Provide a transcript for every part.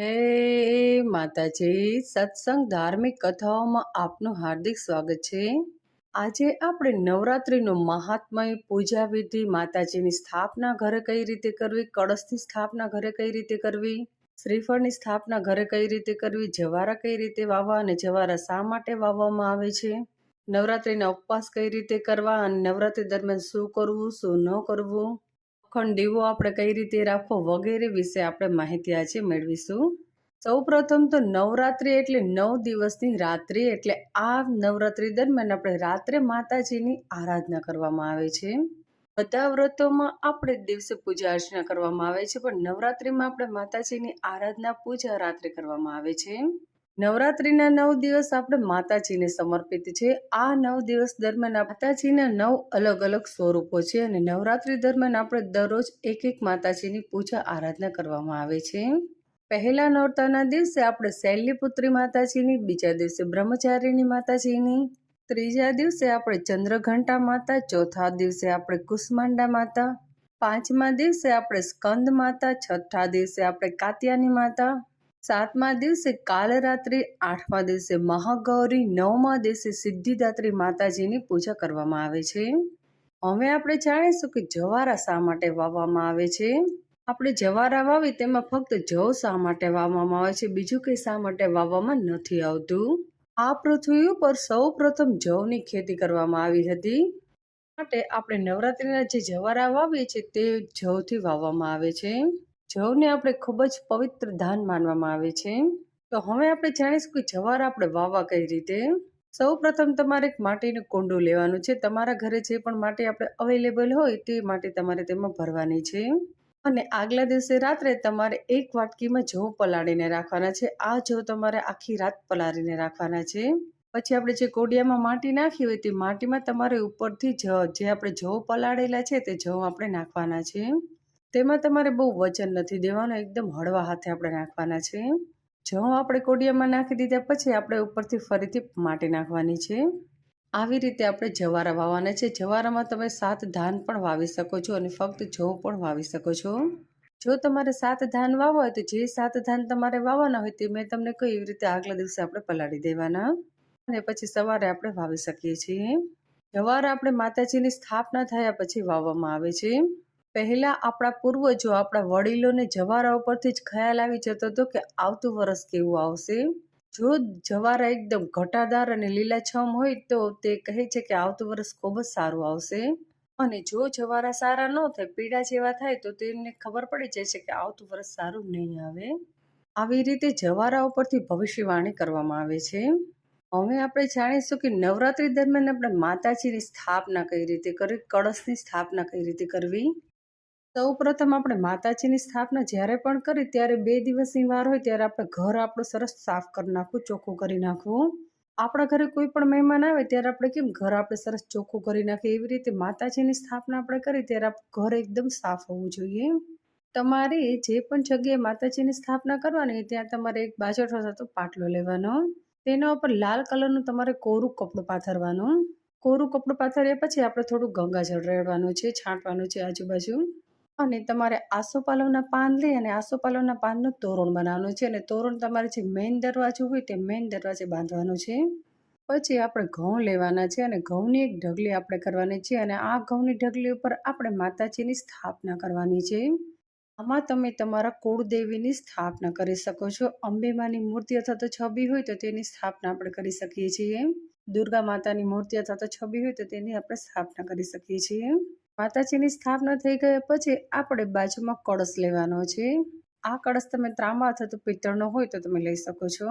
હે માતાજી, સત્સંગ ધાર્મિક કથાઓમાં આપનું હાર્દિક સ્વાગત છે. આજે આપણે નવરાત્રિનું મહાત્મય પૂજા વિધિ માતાજીની સ્થાપના ઘરે કઈ રીતે કરવી, કળશની સ્થાપના ઘરે કઈ રીતે કરવી, શ્રીફળની સ્થાપના ઘરે કઈ રીતે કરવી, જવારા કઈ રીતે વાવવા અને જવારા શા માટે વાવવામાં આવે છે, નવરાત્રિના ઉપવાસ કઈ રીતે કરવા અને નવરાત્રિ દરમિયાન શું કરવું, શું ન કરવું અખંડ દીવો આપણે કઈ રીતે રાખવો વગેરે વિશે આપણે માહિતી આજે મેળવીશું. સૌ પ્રથમ તો નવરાત્રિ એટલે નવ દિવસની રાત્રિ એટલે આ નવરાત્રિ દરમિયાન આપણે રાત્રે માતાજીની આરાધના કરવામાં આવે છે. બધા વ્રતોમાં આપણે દિવસે પૂજા અર્ચના કરવામાં આવે છે, પણ નવરાત્રિમાં આપણે માતાજીની આરાધના પૂજા રાત્રે કરવામાં આવે છે. નવરાત્રિના નવ દિવસ આપણે માતાજીને સમર્પિત છે. આ નવ દિવસ દરમિયાન માતાજીના નવ અલગ અલગ સ્વરૂપો છે અને નવરાત્રિ દરમિયાન આપણે દરરોજ એક એક માતાજીની પૂજા આરાધના કરવામાં આવે છે. પહેલા નોરતાના દિવસે આપણે શૈલ્યપુત્રી માતાજીની, બીજા દિવસે બ્રહ્મચારીની માતાજીની, ત્રીજા દિવસે આપણે ચંદ્રઘંટા માતા, ચોથા દિવસે આપણે કુષ્માંડા માતા, પાંચમા દિવસે આપણે સ્કંદ માતા, છઠ્ઠા દિવસે આપણે કાત્યાની માતા સાતમા દિવસે કાલરાત્રિ આઠમા દિવસે મહાગૌરી, નવમા દિવસે સિદ્ધિદાત્રી માતાજીની પૂજા કરવામાં આવે છે. હવે આપણે જાણીશું કે જવારા શા માટે વાવવામાં આવે છે? આપણે જવારા વાવી તેમાં ફક્ત જવ શા માટે વાવવામાં આવે છે? બીજું કંઈ શા માટે વાવવામાં નથી આવતું? આ પૃથ્વી ઉપર સૌ પ્રથમ જવની ખેતી કરવામાં આવી હતી. માટે આપણે નવરાત્રિના જે જવારા વાવીએ છીએ તે જવથી વાવવામાં આવે છે. જવને આપણે ખૂબ જ પવિત્ર ધાન માનવામાં આવે છે. તો હવે આપણે જાણીશું કે જવાર આપણે વાવવા કઈ રીતે? સૌ પ્રથમ તમારે એક માટીનું કુંડું લેવાનું છે. તમારા ઘરે જે પણ માટી આપણે અવેલેબલ હોય તે માટી તમારે તેમાં ભરવાની છે. અને આગલા દિવસે રાત્રે તમારે એક વાટકીમાં જવ પલાળીને રાખવાના છે. આ જવ તમારે આખી રાત પલાળીને રાખવાના છે. પછી આપણે જે કોડિયામાં માટી નાખી હોય તે માટીમાં તમારે ઉપરથી જ જે આપણે જવ પલાળેલા છે તે જવ આપણે નાખવાના છે. તેમાં તમારે બહુ વજન નથી દેવાનું, એકદમ હળવા હાથે આપણે નાખવાના છે. જો આપણે કોડિયામાં નાખી દીધા પછી આપણે ઉપરથી ફરીથી માટી નાખવાની છે. આવી રીતે આપણે જવારા વાવવાના છે. જવારામાં તમે સાત ધાન પણ વાવી શકો છો અને ફક્ત જવ પણ વાવી શકો છો. જો તમારે સાત ધાન વાવવા હોય તો જે સાત ધાન તમારે વાવવાના હોય તે મેં તમને કહ્યું એવી રીતે આગલા દિવસે આપણે પલાળી દેવાના. અને પછી સવારે આપણે વાવી શકીએ છીએ. જવાર આપણે માતાજીની સ્થાપના થયા પછી વાવવામાં આવે છે. પહેલા આપણા પૂર્વજો આપણા વડીલોને જવારા ઉપરથી જ ખ્યાલ આવી જતો હતો કે આવતું વરસ કેવું આવશે. જો જવારા એકદમ ઘટાદાર અને લીલાછમ હોય તો તે કહે છે કે આવતું વરસ ખૂબ જ સારું આવશે. અને જો જવારા સારા ન થાય, પીડા જેવા થાય, તો તેમને ખબર પડી જાય છે કે આવતું વરસ સારું નહીં આવે. આવી રીતે જવારા ઉપરથી ભવિષ્યવાણી કરવામાં આવે છે. હવે આપણે જાણીશું કે નવરાત્રી દરમિયાન આપણે માતાજીની સ્થાપના કઈ રીતે કરવી, કળશની સ્થાપના કઈ રીતે કરવી? સૌ પ્રથમ આપણે માતાજીની સ્થાપના જ્યારે પણ કરી, ત્યારે બે દિવસની વાર હોય ત્યારે આપણે ઘર આપણું સરસ સાફ કરી નાખવું, ચોખ્ખું કરી નાખવું. આપણા ઘરે કોઈ પણ મહેમાન આવે ત્યારે આપણે કેમ ઘર આપણે સરસ ચોખ્ખું કરી નાખીએ? એવી રીતે માતાજીની સ્થાપના આપણે કરી ત્યારે ઘર એકદમ સાફ હોવું જોઈએ. તમારે જે પણ જગ્યાએ માતાજીની સ્થાપના કરવાની ત્યાં તમારે એક બાજટ તો પાટલો લેવાનો. તેના ઉપર લાલ કલરનું તમારે કોરું કપડું પાથરવાનું. કોરું કપડું પાથર્યા પછી આપણે થોડું ગંગાજળ રેડવાનું છે, છાંટવાનું છે આજુબાજુ. અને તમારે આસોપાલવના પાન લઈ અને આસોપાલવના પાનનું તોરણ બનાવવાનું છે. અને તોરણ તમારે જે મેઇન દરવાજો હોય તે મેઇન દરવાજે બાંધવાનું છે. પછી આપણે ઘઉં લેવાના છે અને ઘઉંની એક ઢગલી આપણે કરવાની છે અને આ ઘઉંની ઢગલી ઉપર આપણે માતાજીની સ્થાપના કરવાની છે. આમાં તમે તમારા કુળદેવીની સ્થાપના કરી શકો છો. અંબેમાની મૂર્તિ અથવા તો છબી હોય તો તેની સ્થાપના આપણે કરી શકીએ છીએ. દુર્ગા માતાની મૂર્તિ અથવા તો છબી હોય તો તેની આપણે સ્થાપના કરી શકીએ છીએ. માતાજીની સ્થાપના થઈ ગયા પછી આપણે બાજુમાં કળશ લેવાનો છે. આ કળશ તમે ત્રાંબા અથવા તો પિત્તળનો હોય તો તમે લઈ શકો છો.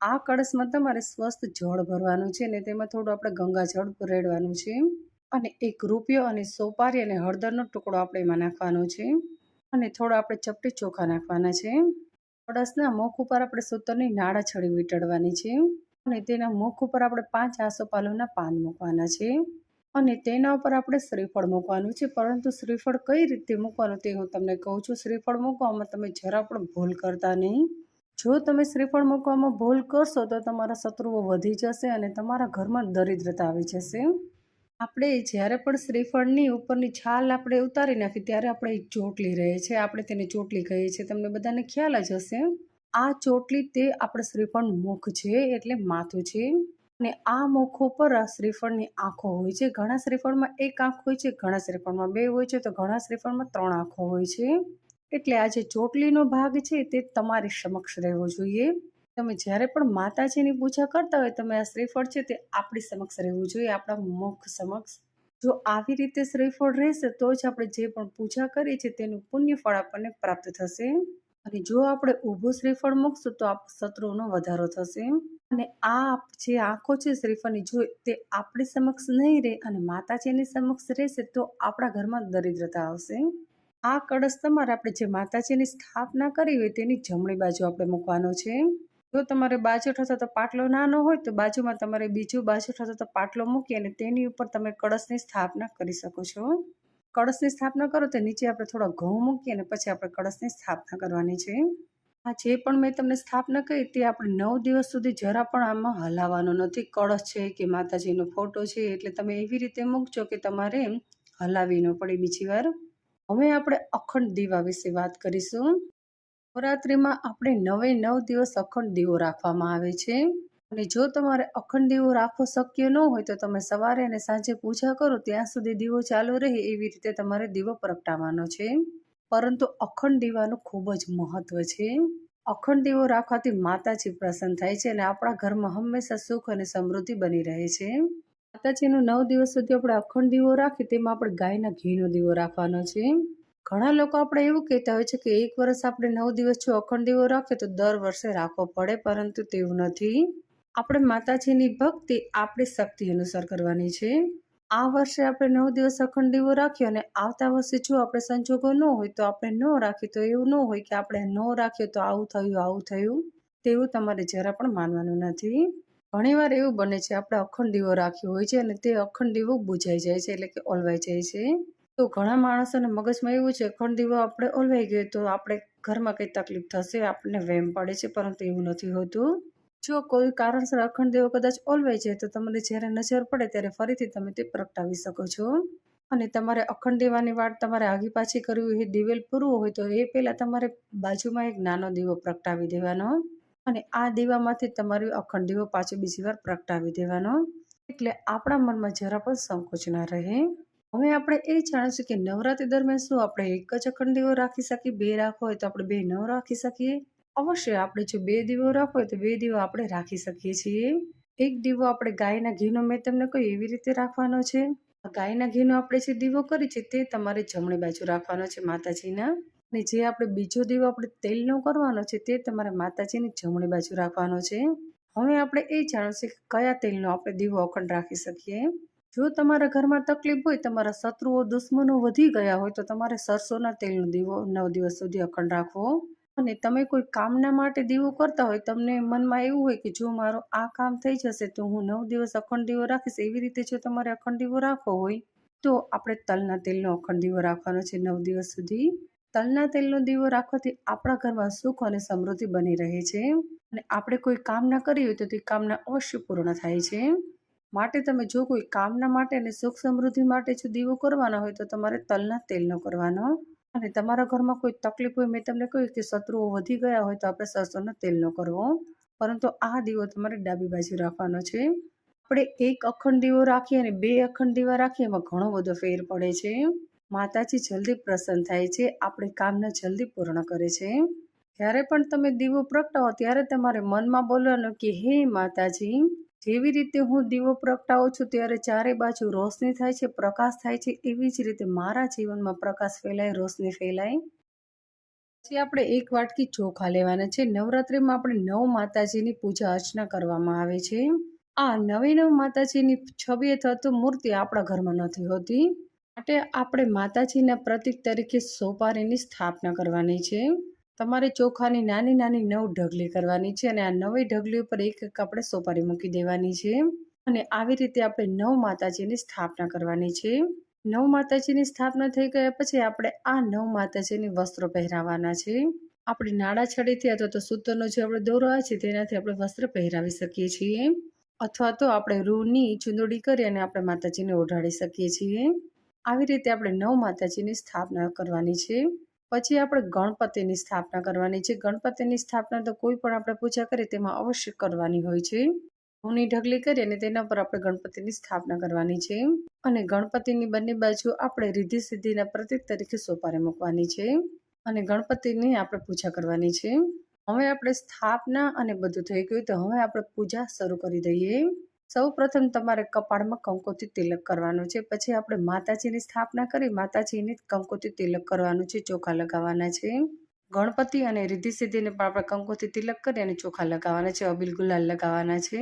આ કળશમાં તમારે સ્વસ્થ જળ ભરવાનું છે અને તેમાં થોડું આપણે ગંગા જળ રેડવાનું છે. અને એક રૂપિયો અને સોપારી અને હળદરનો ટુકડો આપણે એમાં નાખવાનો છે. અને થોડો આપણે ચપટી ચોખા નાખવાના છે. કળશના મુખ ઉપર આપણે સૂતરની નાળા છડી વીંટળવાની છે. અને તેના મુખ ઉપર આપણે પાંચ આસોપાલવના પાન મૂકવાના છે. અને તેના ઉપર આપણે શ્રીફળ મૂકવાનું છે. પરંતુ શ્રીફળ કઈ રીતે મૂકવાનું તે હું તમને કહું છું. શ્રીફળ મૂકવામાં તમે જરા પણ ભૂલ કરતા નહીં. જો તમે શ્રીફળ મૂકવામાં ભૂલ કરશો તો તમારા શત્રુઓ વધી જશે અને તમારા ઘરમાં દરિદ્રતા આવી જશે. આપણે જ્યારે પણ શ્રીફળની ઉપરની છાલ આપણે ઉતારી નાખી ત્યારે આપણે ચોટલી રહે છે. આપણે તેને ચોટલી કહીએ છીએ. તમને બધાને ખ્યાલ જ હશે. આ ચોટલી તે આપણે શ્રીફળ મુખ છે એટલે માથું છે. અને આ મુખ ઉપર આ શ્રીફળની આંખો હોય છે. ઘણા શ્રીફળમાં એક આંખ હોય છે, ઘણા શ્રીફળમાં બે હોય છે, તો ઘણા શ્રીફળમાં ત્રણ આંખો હોય છે. એટલે આ જે ચોટલીનો ભાગ છે તે તમારી સમક્ષ રહેવો જોઈએ. તમે જ્યારે પણ માતાજીની પૂજા કરતા હોય, તમે આ શ્રીફળ છે તે આપણી સમક્ષ રહેવું જોઈએ, આપણા મુખ સમક્ષ. જો આવી રીતે શ્રીફળ રહેશે, તો જ આપણે જે પણ પૂજા કરીએ છીએ, તેનું પુણ્ય ફળ આપણને પ્રાપ્ત થશે. અને જો આપણે ઊભું શ્રીફળ મૂકશું, તો આપ શત્રુનો વધારો થશે. અને આ જે આંખો છે શ્રીફળની જો તે આપણી સમક્ષ નહીં રહે અને માતાજીની સમક્ષ રહેશે, તો આપણા ઘરમાં દરિદ્રતા આવશે. આ કળશ તમારે આપણે જે માતાજીની સ્થાપના કરી હોય તેની જમણી બાજુ આપણે મૂકવાનો છે. જો તમારે બાજુ થતો તો પાટલો નાનો હોય, તો બાજુમાં તમારે બીજું બાજુ થતો તો પાટલો મૂકી અને તેની ઉપર તમે કળશની સ્થાપના કરી શકો છો. કળશની સ્થાપના કરો તો નીચે આપણે થોડા ઘઉં મૂકીએ અને પછી આપણે કળશની સ્થાપના કરવાની છે. આ જે પણ મેં તમને સ્થાપના કરી તે આપણે નવ દિવસ સુધી જરા પણ આમાં હલાવવાનો નથી. કળશ છે કે માતાજીનો ફોટો છે એટલે તમે એવી રીતે મૂકજો કે તમારે હલાવી ન પડે બીજી વાર. હવે આપણે અખંડ દીવા વિશે વાત કરીશું. નવરાત્રિમાં આપણે નવે નવ દિવસ અખંડ દીવો રાખવામાં આવે છે. અને જો તમારે અખંડ દીવો રાખવો શક્ય ન હોય તો તમે સવારે અને સાંજે પૂજા કરો, ત્યાં સુધી દીવો ચાલુ રહે એવી રીતે તમારે દીવો પ્રગટાવવાનો છે. પરંતુ અખંડ દીવાનું ખૂબ જ મહત્વ છે. અખંડ દીવો રાખવાથી માતાજી પ્રસન્ન થાય છે અને આપણા ઘરમાં હંમેશા સુખ અને સમૃદ્ધિ બની રહે છે. માતાજીનો નવ દિવસ સુધી આપણે અખંડ દીવો રાખીએ તેમાં આપણે ગાયના ઘીનો દીવો રાખવાનો છે. ઘણા લોકો આપણે એવું કહેતા હોય છે કે એક વર્ષ આપણે નવ દિવસ જો અખંડ દીવો રાખીએ તો દર વર્ષે રાખવો પડે, પરંતુ તેવું નથી. આપણે માતાજીની ભક્તિ આપણી શક્તિ અનુસાર કરવાની છે. આ વર્ષે આપણે નવ દિવસ અખંડ દીવો રાખ્યો અને આવતા વર્ષે જો આપણે સંજોગો ન હોય તો આપણે ન રાખીએ. તો એવું ન હોય કે આપણે ન રાખ્યો તો આવું થયું આવું થયું. તેવું તમારે જરા પણ માનવાનું નથી. ઘણીવાર એવું બને છે, આપણે અખંડ દીવો રાખ્યો હોય છે અને તે અખંડ દીવો બુજાઈ જાય છે એટલે કે ઓલવાઈ જાય છે. તો ઘણા માણસોના મગજમાં એવું છે, અખંડ દીવો આપણે ઓલવાઈ ગયો તો આપણે ઘરમાં કંઈ તકલીફ થશે, આપણને વેમ પડે છે, પરંતુ એવું નથી હોતું. જો કોઈ કારણસર અખંડ દીવો કદાચ ઓલવાઈ જાય તો તમને જ્યારે નજર પડે ત્યારે ફરીથી તમે તે પ્રગટાવી શકો છો. અને તમારે અખંડ દીવાની વાટ તમારે આગી પાછી કરવી હોય, દિવેલ પૂરવું હોય તો એ પહેલાં તમારે બાજુમાં એક નાનો દીવો પ્રગટાવી દેવાનો અને આ દીવામાંથી તમારી અખંડ દીવો પાછો બીજી વાર પ્રગટાવી દેવાનો. એટલે આપણા મનમાં જરા પણ સંકોચ ના રહે. હવે આપણે એ જાણીશું કે નવરાત્રી દરમિયાન શું આપણે એક જ અખંડ દીવો રાખી શકીએ, બે રાખવો હોય તો આપણે બે ન રાખી શકીએ? અવશ્ય આપણે જો બે દીવો હોય તો બે દીવો આપણે રાખી શકીએ છીએ. એક દીવો આપણે ગાયના ઘીનો મેં તમને કહ્યું એવી રીતે રાખવાનો છે. ગાયના ઘીનો આપણે જે દીવો કરી છે તે તમારે જમણી બાજુ રાખવાનો છે માતાજીના. અને જે આપણે બીજો દીવો આપણે તેલનો કરવાનો છે તે તમારે માતાજીની જમણી બાજુ રાખવાનો છે. હવે આપણે એ જાણવું કે કયા તેલનો આપણે દીવો અખંડ રાખી શકીએ. જો તમારા ઘરમાં તકલીફ હોય, તમારા શત્રુઓ, દુશ્મનો વધી ગયા હોય તો તમારે સરસોના તેલનો દીવો નવ દિવસ સુધી અખંડ રાખવો. અને તમે કોઈ કામના માટે દીવો કરતા હોય, તમને મનમાં એવું હોય કે જો મારો આ કામ થઈ જશે તો હું નવ દિવસ અખંડ દીવો રાખીશ, એવી રીતે જો તમારે અખંડ દીવો રાખવો હોય, તો આપણે તલના તેલનો અખંડ દીવો રાખવાનો છે. નવ દિવસ સુધી તલના તેલનો દીવો રાખવાથી આપણા ઘરમાં સુખ અને સમૃદ્ધિ બની રહે છે. અને આપણે કોઈ કામના કરી હોય તો તે કામના અવશ્ય પૂર્ણ થાય છે. માટે તમે જો કોઈ કામના માટે અને સુખ સમૃદ્ધિ માટે જો દીવો કરવાનો હોય તો તમારે તલના તેલનો કરવાનો અને તમારા ઘરમાં કોઈ તકલીફ હોય, મેં તમને કહ્યું કે શત્રુઓ વધી ગયા હોય, તો આપણે સરસોનો તેલનો કરવો પરંતુ આ દીવો તમારે ડાબી બાજુ રાખવાનો છે. આપણે એક અખંડ દીવો રાખીએ અને બે અખંડ દીવા રાખીએ, એમાં ઘણો બધો ફેર પડે છે. માતાજી જલ્દી પ્રસન્ન થાય છે, આપણે કામને જલ્દી પૂર્ણ કરે છે. જ્યારે પણ તમે દીવો પ્રગટાવો, ત્યારે તમારે મનમાં બોલવાનું કે, હે માતાજી જેવી રીતે હું દીવો પ્રગટાવું છું ત્યારે ચારે બાજુ રોશની થાય છે, પ્રકાશ થાય છે, એવી જ રીતે મારા જીવનમાં પ્રકાશ ફેલાય, રોશની ફેલાય. પછી આપણે એક વાટકી ચોખા લેવાના છે. નવરાત્રિમાં આપણે નવ માતાજીની પૂજા અર્ચના કરવામાં આવે છે. આ નવી નવ માતાજીની છબી અથવા તો મૂર્તિ આપણા ઘરમાં નથી હોતી. માટે આપણે માતાજીના પ્રતીક તરીકે સોપારીની સ્થાપના કરવાની છે. તમારે ચોખાની નાની નાની નવ ઢગલી કરવાની છે અને આ નવી ઢગલી ઉપર એક એક આપણે સોપારી મૂકી દેવાની છે. અને આવી રીતે આપણે નવ માતાજીની સ્થાપના કરવાની છે. નવ માતાજીની સ્થાપના થઈ ગયા પછી આપણે આ નવ માતાજીની વસ્ત્રો પહેરાવાના છે. આપણે નાડા છડીથી અથવા તો સૂતરનો જે આપણે દોરો છે તેનાથી આપણે વસ્ત્ર પહેરાવી શકીએ છીએ. અથવા તો આપણે રૂની ચૂંદડી કરી અને આપણે માતાજીને ઓઢાડી શકીએ છીએ. આવી રીતે આપણે નવ માતાજીની સ્થાપના કરવાની છે. પછી આપણે ગણપતિની સ્થાપના કરવાની છે. ગણપતિની સ્થાપના તો કોઈ પણ આપણે પૂજા કરીએ તેમાં અવશ્ય કરવાની હોય છે. ઘઉંની ઢગલી કરી અને તેના પર આપણે ગણપતિની સ્થાપના કરવાની છે. અને ગણપતિની બંને બાજુ આપણે રીધિ સિદ્ધિના પ્રતીક તરીકે સોપારે મૂકવાની છે. અને ગણપતિની આપણે પૂજા કરવાની છે. હવે આપણે સ્થાપના અને બધું થઈ ગયું તો હવે આપણે પૂજા શરૂ કરી દઈએ. સૌ પ્રથમ તમારે કપાળમાં કંકોથી તિલક કરવાનું છે. પછી આપણે માતાજીની સ્થાપના કરી, માતાજીને કંકોથી તિલક કરવાનું છે, ચોખા લગાવવાના છે. ગણપતિ અને રિદ્ધિ સિદ્ધિને પણ આપણે કંકોથી તિલક કરી અને ચોખા લગાવવાના છે, અબીલ ગુલાલ લગાવવાના છે.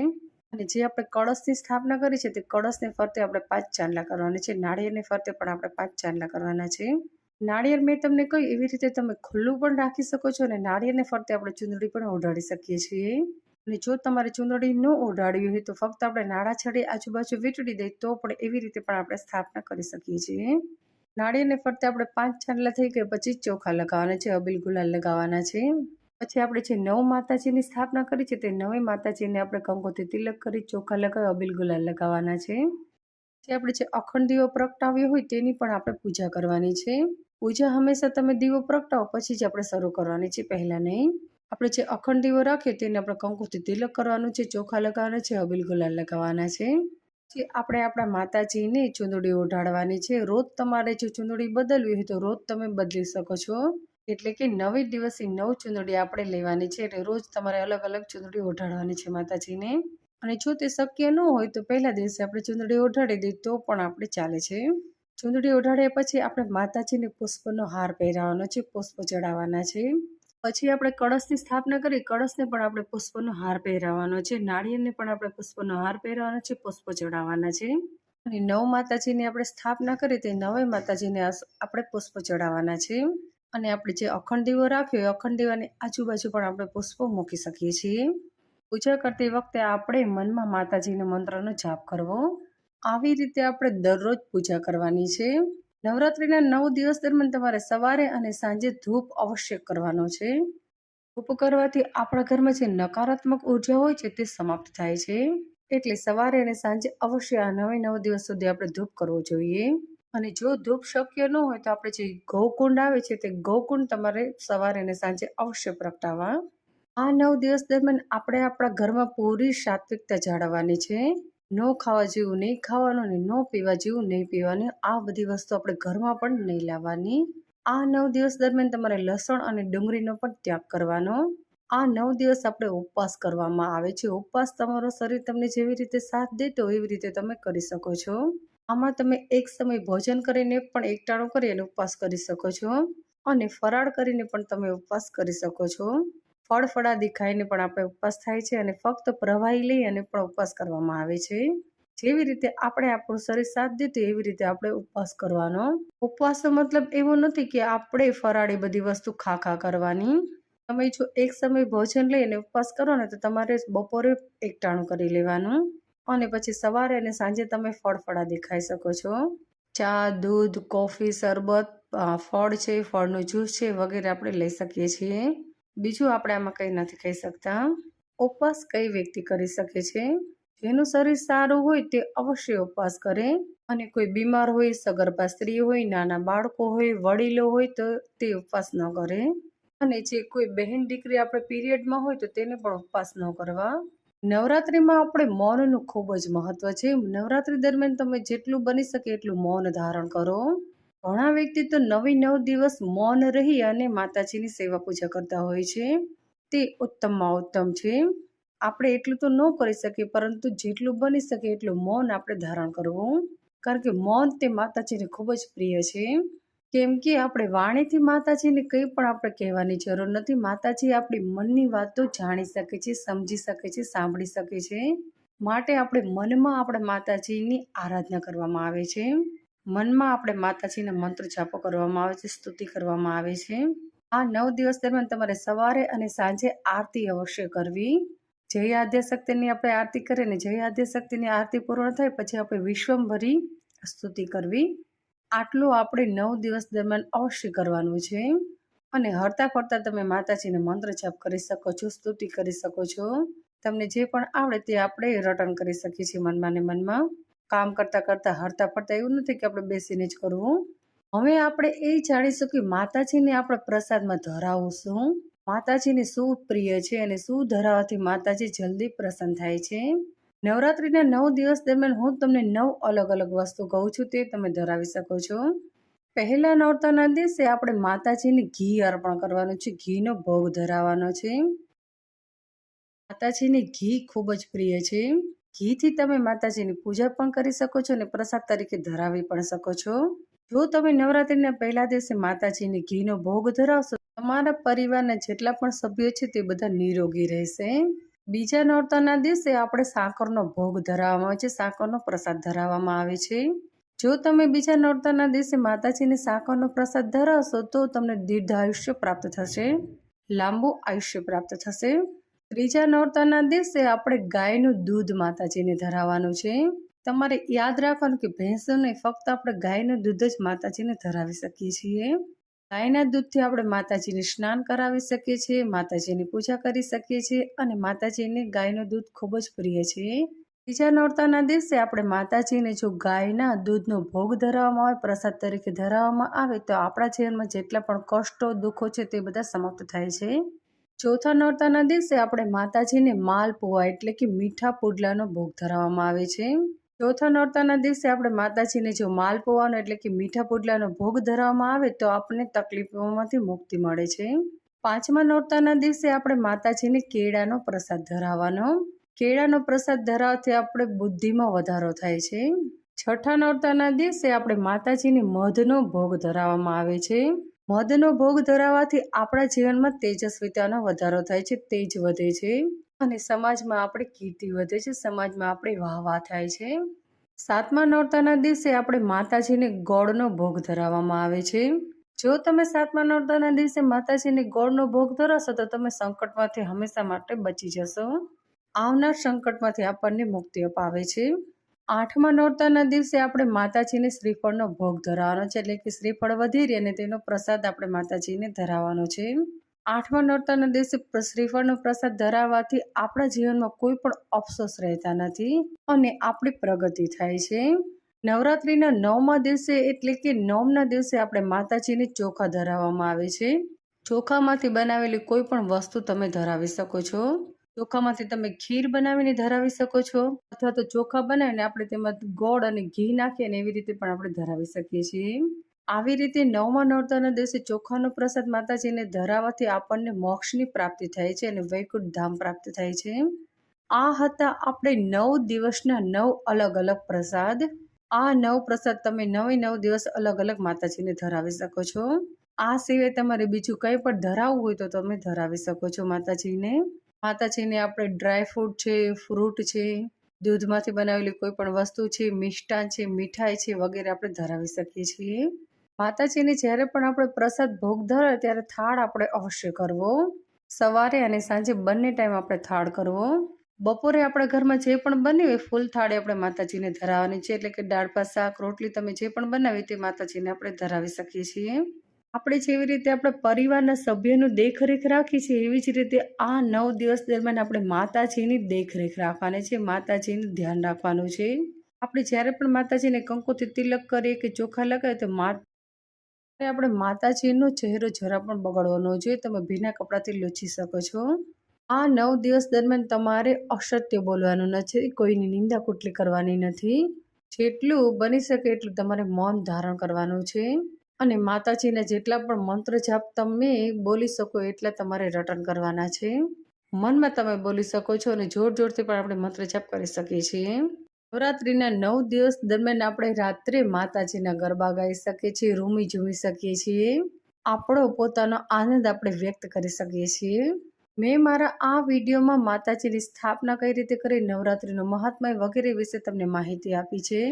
અને જે આપણે કળશની સ્થાપના કરી છે, તે કળશને ફરતે આપણે પાંચ ચાંદલા કરવાના છે, નાળિયેરને ફરતે પણ આપણે પાંચ ચાંદલા કરવાના છે. નાળિયેર મેં તમને કહ્યું, એવી રીતે તમે ખુલ્લું પણ રાખી શકો છો અને નાળિયેરને ફરતે આપણે ચૂંદડી પણ ઓઢાડી શકીએ છીએ. અને જો તમારે ચૂંદડી ન ઓઢાડવી હોય તો ફક્ત આપણે નાળા છડી આજુબાજુ વીંટળી દઈએ તો પણ એવી રીતે પણ આપણે સ્થાપના કરી શકીએ છીએ. નાળીને ફરતે આપણે પાંચ ચાંદલા થઈ ગયા, પછી ચોખા લગાવવાના છે, અબીલ ગુલાલ લગાવવાના છે. પછી આપણે જે નવ માતાજીની સ્થાપના કરી છે તે નવે માતાજીને આપણે કંકોથી તિલક કરી, ચોખા લગાવી, અબીલ ગુલાલ લગાવવાના છે. જે આપણે જે અખંડ દીવો પ્રગટાવ્યો હોય તેની પણ આપણે પૂજા કરવાની છે. પૂજા હંમેશા તમે દીવો પ્રગટાવો, પછી જ આપણે શરૂ કરવાની છે, પહેલાં નહીં. આપણે જે અખંડ દીવો રાખીએ તેને આપણે કંકુથી તિલક કરવાનું છે, ચોખા લગાવવાના છે અબીલ ગુલાલ લગાવવાના છે. જે આપણે આપણા માતાજીને ચૂંદડી ઓઢાડવાની છે. રોજ તમારે જો ચૂંદડી બદલવી હોય તો રોજ તમે બદલી શકો છો. એટલે કે નવે દિવસની નવ ચૂંદડી આપણે લેવાની છે એટલે રોજ તમારે અલગ અલગ ચૂંદડી ઓઢાડવાની છે માતાજીને. અને જો તે શક્ય ન હોય તો પહેલા દિવસે આપણે ચૂંદડી ઓઢાડી દઈએ તો પણ આપણે ચાલે છે. ચૂંદડી ઓઢાડ્યા પછી આપણે માતાજીને પુષ્પનો હાર પહેરાવવાનો છે, પુષ્પ ચડાવવાના છે. પછી આપણે કળશની સ્થાપના કરી, કળશને પણ આપણે પુષ્પનો હાર પહેરાવવાનો છે. નાળિયેરને પણ આપણે પુષ્પનો હાર પહેરાવાનો છે, પુષ્પ ચડાવવાના છે. અને નવ માતાજીની આપણે સ્થાપના કરી, તે નવે માતાજીને આપણે પુષ્પ ચડાવવાના છે. અને આપણે જે અખંડ દીવો રાખ્યો, એ અખંડ દીવાની આજુબાજુ પણ આપણે પુષ્પો મૂકી શકીએ છીએ. પૂજા કરતી વખતે આપણે મનમાં માતાજીના મંત્રનો જાપ કરવો. આવી રીતે આપણે દરરોજ પૂજા કરવાની છે. નવરાત્રિના નવ દિવસ દરમિયાન તમારે સવારે અને સાંજે ધૂપ અવશ્ય કરવાનો છે. ધૂપ કરવાથી આપણા ઘરમાં જે નકારાત્મક ઊર્જા હોય છે તે સમાપ્ત થાય છે. એટલે સવારે અને સાંજે અવશ્ય આ નવે નવ દિવસ સુધી આપણે ધૂપ કરવો જોઈએ. અને જો ધૂપ શક્ય ન હોય તો આપણે જે ગૌકુંડ આવે છે તે ગૌકુંડ તમારે સવારે અને સાંજે અવશ્ય પ્રગટાવવા. આ નવ દિવસ દરમિયાન આપણે આપણા ઘરમાં પૂરી સાત્વિકતા જાળવવાની છે. ન ખાવા જેવું નહીં ખાવાનું ને ન પીવા જેવું નહીં પીવાનું. આ બધી વસ્તુ આપણે ઘરમાં પણ નહીં લાવવાની. આ નવ દિવસ દરમિયાન તમારે લસણ અને ડુંગળીનો પણ ત્યાગ કરવાનો. આ નવ દિવસ આપણે ઉપવાસ કરવામાં આવે છે. ઉપવાસ તમારો શરીર તમને જેવી રીતે સાથ દેતો એવી રીતે તમે કરી શકો છો. આમાં તમે એક સમય ભોજન કરીને પણ એકટાણું કરી અને ઉપવાસ કરી શકો છો. અને ફરાળ કરીને પણ તમે ઉપવાસ કરી શકો છો. ફળ દેખાઈને પણ આપણે ઉપવાસ થાય છે અને ફક્ત પ્રવાહી લઈ અને પણ ઉપવાસ કરવામાં આવે છે. જેવી રીતે આપણે આપણું શરીર સાથ દીધું એવી રીતે આપણે ઉપવાસ કરવાનો. ઉપવાસનો મતલબ એવો નથી કે આપણે ફરાળી બધી વસ્તુ ખા ખા કરવાની. તમે જો એક સમય ભોજન લઈને ઉપવાસ કરો ને તો તમારે બપોરે એકટાણું કરી લેવાનું. અને પછી સવારે અને સાંજે તમે ફળફળા દેખાઈ શકો છો. ચા, દૂધ, કોફી, શરબત ફળ છે, ફળનું જ્યુસ છે વગેરે આપણે લઈ શકીએ છીએ. બીજું આપણે આમાં કંઈ નથી ખાઈ શકતા. ઉપવાસ કઈ વ્યક્તિ કરી શકે છે? જેનું શરીર સારું હોય તે અવશ્ય ઉપવાસ કરે. અને કોઈ બીમાર હોય, સગર્ભા સ્ત્રી હોય, નાના બાળકો હોય, વડીલો હોય તો તે ઉપવાસ ન કરે. અને જે કોઈ બહેન દીકરી આપણે પીરિયડમાં હોય તો તેને પણ ઉપવાસ ન કરવા. નવરાત્રિમાં આપણે મૌનનું ખૂબ જ મહત્વ છે. નવરાત્રિ દરમિયાન તમે જેટલું બની શકે એટલું મૌન ધારણ કરો. ઘણા વ્યક્તિ તો નવી નવ દિવસ મૌન રહી અને માતાજીની સેવા પૂજા કરતા હોય છે. તે ઉત્તમમાં ઉત્તમ છે. આપણે એટલું તો ન કરી શકીએ, પરંતુ જેટલું બની શકે એટલું મૌન આપણે ધારણ કરવું. કારણ કે મૌન તે માતાજીને ખૂબ જ પ્રિય છે. કેમ કે આપણે વાણીથી માતાજીને કંઈ પણ આપણે કહેવાની જરૂર નથી. માતાજી આપણી મનની વાતો જાણી શકે છે, સમજી શકે છે, સાંભળી શકે છે. માટે આપણે મનમાં આપણે માતાજીની આરાધના કરવામાં આવે છે. મનમાં આપણે માતાજીના મંત્ર જાપો કરવામાં આવે છે, સ્તુતિ કરવામાં આવે છે. આ નવ દિવસ દરમિયાન તમારે સવારે અને સાંજે આરતી અવશ્ય કરવી. જય આદ્યશક્તિની આપણે આરતી કરીએ ને જય આદ્યશક્તિની આરતી પૂર્ણ થાય પછી આપણે વિશ્વમભરી સ્તુતિ કરવી. આટલું આપણે નવ દિવસ દરમિયાન અવશ્ય કરવાનું છે. અને હરતા ફરતા તમે માતાજીને મંત્ર જાપ કરી શકો છો, સ્તુતિ કરી શકો છો. તમને જે પણ આવડે તે આપણે રટન કરી શકીએ છીએ મનમાં ને મનમાં. કામ કરતાં કરતાં હરતા ફરતા એવું નથી કે આપણે બેસીને જ કરવું હવે આપણે એ જાણીશું કે માતાજીને આપણે પ્રસાદમાં ધરાવું શું માતાજીને શું પ્રિય છે અને શું ધરાવવાથી માતાજી જલ્દી પ્રસન્ન થાય છે? નવરાત્રિના નવ દિવસ દરમિયાન હું તમને નવ અલગ અલગ વસ્તુ કહું છું તે તમે ધરાવી શકો છો. પહેલા નોરતાના દિવસે આપણે માતાજીને ઘી અર્પણ કરવાનું છે, ઘીનો ભોગ ધરાવવાનો છે. માતાજીને ઘી ખૂબ જ પ્રિય છે. ઘીથી તમે માતાજીની પૂજા પણ કરી શકો છો અને પ્રસાદ તરીકે ધરાવી પણ શકો છો. જો તમે નવરાત્રિના પહેલા દિવસે માતાજીને ઘીનો ભોગ ધરાવશો, તમારા પરિવારના જેટલા પણ સભ્યો છે તે બધા નિરોગી રહેશે. બીજા નોરતાના દિવસે આપણે સાકરનો ભોગ ધરાવવામાં આવે છે, સાકરનો પ્રસાદ ધરાવવામાં આવે છે. જો તમે બીજા નોરતાના દિવસે માતાજીને સાકરનો પ્રસાદ ધરાવશો તો તમને દીર્ઘ આયુષ્ય પ્રાપ્ત થશે, લાંબુ આયુષ્ય પ્રાપ્ત થશે. ત્રીજા નોરતાના દિવસે આપણે ગાયનું દૂધ માતાજીને ધરાવવાનું છે. તમારે યાદ રાખવાનું કે ભેંસોને ફક્ત આપણે ગાયનું દૂધ જ માતાજીને ધરાવી શકીએ છીએ. ગાયના દૂધથી આપણે માતાજીને સ્નાન કરાવી શકીએ છીએ, માતાજીની પૂજા કરી શકીએ છીએ અને માતાજીને ગાયનું દૂધ ખૂબ જ પ્રિય છે. ત્રીજા નોરતાના દિવસે આપણે માતાજીને જો ગાયના દૂધનો ભોગ ધરાવવામાં આવે, પ્રસાદ તરીકે ધરાવવામાં આવે, તો આપણા જીવનમાં જેટલા પણ કષ્ટો દુઃખો છે તે બધા સમાપ્ત થાય છે. ચોથા નોરતાના દિવસે આપણે માતાજીને માલપુઆ એટલે કે મીઠા પુડલાનો ભોગ ધરાવવામાં આવે છે. ચોથા નોરતાના દિવસે આપણે માતાજીને જો માલપુવાનો એટલે કે મીઠા પુડલાનો ભોગ ધરાવવામાં આવે તો આપણને તકલીફોમાંથી મુક્તિ મળે છે. પાંચમા નોરતાના દિવસે આપણે માતાજીને કેળાનો પ્રસાદ ધરાવવાનો. કેળાનો પ્રસાદ ધરાવવાથી આપણે બુદ્ધિમાં વધારો થાય છે. છઠ્ઠા નોરતાના દિવસે આપણે માતાજીને મધનો ભોગ ધરાવવામાં આવે છે. મધનો ભોગ ધરાવવાથી આપણા જીવનમાં તેજસ્વીતાનો વધારો થાય છે, તેજ વધે છે અને સમાજમાં આપણી કીર્તિ વધે છે, સમાજમાં આપણે વાહ થાય છે. સાતમા નોરતાના દિવસે આપણે માતાજીને ગોળનો ભોગ ધરાવવામાં આવે છે. જો તમે સાતમા નોરતાના દિવસે માતાજીને ગોળનો ભોગ ધરાશો તો તમે સંકટમાંથી હંમેશા માટે બચી જશો. આવનાર સંકટમાંથી આપણને મુક્તિ અપાવે છે. આઠમા નોરતાના દિવસે આપણે માતાજીને શ્રીફળનો ભોગ ધરાવવાનો છે. એટલે કે શ્રીફળ વધી વધેરી અને તેનો પ્રસાદ આપણે માતાજીને ધરાવવાનો છે. આઠમા નોરતાના દિવસે શ્રીફળનો પ્રસાદ ધરાવવાથી આપણા જીવનમાં કોઈ પણ અફસોસ રહેતા નથી અને આપણી પ્રગતિ થાય છે. નવરાત્રિના નવમા દિવસે એટલે કે નવમના દિવસે આપણે માતાજીને ચોખા ધરાવવામાં આવે છે. ચોખામાંથી બનાવેલી કોઈ પણ વસ્તુ તમે ધરાવી શકો છો. ચોખામાંથી તમે ખીર બનાવીને ધરાવી શકો છો અથવા તો ચોખા બનાવીને આપણે તેમાં ગોળ અને ઘી નાખીએ અને એવી રીતે પણ આપણે ધરાવી શકીએ છીએ. આવી રીતે નવમા નોરતાના દિવસે ચોખાનો પ્રસાદ માતાજીને ધરાવવાથી આપણને મોક્ષની પ્રાપ્તિ થાય છે અને વૈકુંઠ ધામ પ્રાપ્ત થાય છે. આ હતા આપણે નવ દિવસના નવ અલગ અલગ પ્રસાદ. આ નવ પ્રસાદ તમે નવે નવ દિવસ અલગ અલગ માતાજીને ધરાવી શકો છો. આ સિવાય તમારે બીજું કંઈ પણ ધરાવવું હોય તો તમે ધરાવી શકો છો માતાજીને. માતાજીને આપણે ડ્રાય ફ્રૂટ છે ફ્રૂટ છે, દૂધમાંથી બનાવેલી કોઈ પણ વસ્તુ છે, મિષ્ટાન છે, મીઠાઈ છે વગેરે આપણે ધરાવી શકીએ છીએ. માતાજીને જ્યારે પણ આપણે પ્રસાદ ભોગ ધરાય ત્યારે થાળ આપણે અવશ્ય કરવો. સવારે અને સાંજે બંને ટાઈમ આપણે થાળ કરવો. બપોરે આપણા ઘરમાં જે પણ બની હોય ફૂલ થાળે આપણે માતાજીને ધરાવવાની છે. એટલે કે દાળ, ભાત, શાક, રોટલી તમે જે પણ બનાવી તે માતાજીને આપણે ધરાવી શકીએ છીએ. આપણે જેવી રીતે આપણા પરિવારના સભ્યનું દેખરેખ રાખી છે, એવી જ રીતે આ નવ દિવસ દરમિયાન આપણે માતાજીની દેખરેખ રાખવાની છે, માતાજીનું ધ્યાન રાખવાનું છે. આપણે જ્યારે પણ માતાજીને કંકોથી તિલક કરીએ કે ચોખા લગાવીએ તો મા આપણે માતાજીનો ચહેરો જરા પણ બગડવાનો જોઈએ તમે ભીના કપડાથી લૂછી શકો છો. આ નવ દિવસ દરમિયાન તમારે અસત્ય બોલવાનું નથી, કોઈની નિંદા કુટલી કરવાની નથી. જેટલું બની શકે એટલું તમારે મૌન ધારણ કરવાનું છે. અને માતાજીના જેટલા પણ મંત્ર જાપ તમે બોલી શકો એટલા તમારે રટન કરવાના છે. મનમાં તમે બોલી શકો છો અને જોર જોરથી પણ આપણે મંત્ર જાપ કરી શકીએ છીએ. નવરાત્રિના નવ દિવસ દરમિયાન આપણે રાત્રે માતાજીના ગરબા ગાઈ શકીએ છીએ, રૂમી ઝૂમી શકીએ છીએ. આપણો પોતાનો આનંદ આપણે વ્યક્ત કરી શકીએ છીએ. મેં મારા આ વિડીયોમાં માતાજીની સ્થાપના કઈ રીતે કરી, નવરાત્રિનું મહાત્મય વગેરે વિશે તમને માહિતી આપી છે.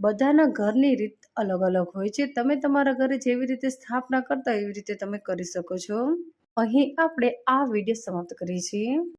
બધાના ઘરની રીત અલગ અલગ હોય છે. તમે તમારા ઘરે જેવી રીતે સ્થાપના કરતા એવી રીતે તમે કરી શકો છો. અહીં આપણે આ વીડિયો સમાપ્ત કરીએ છીએ.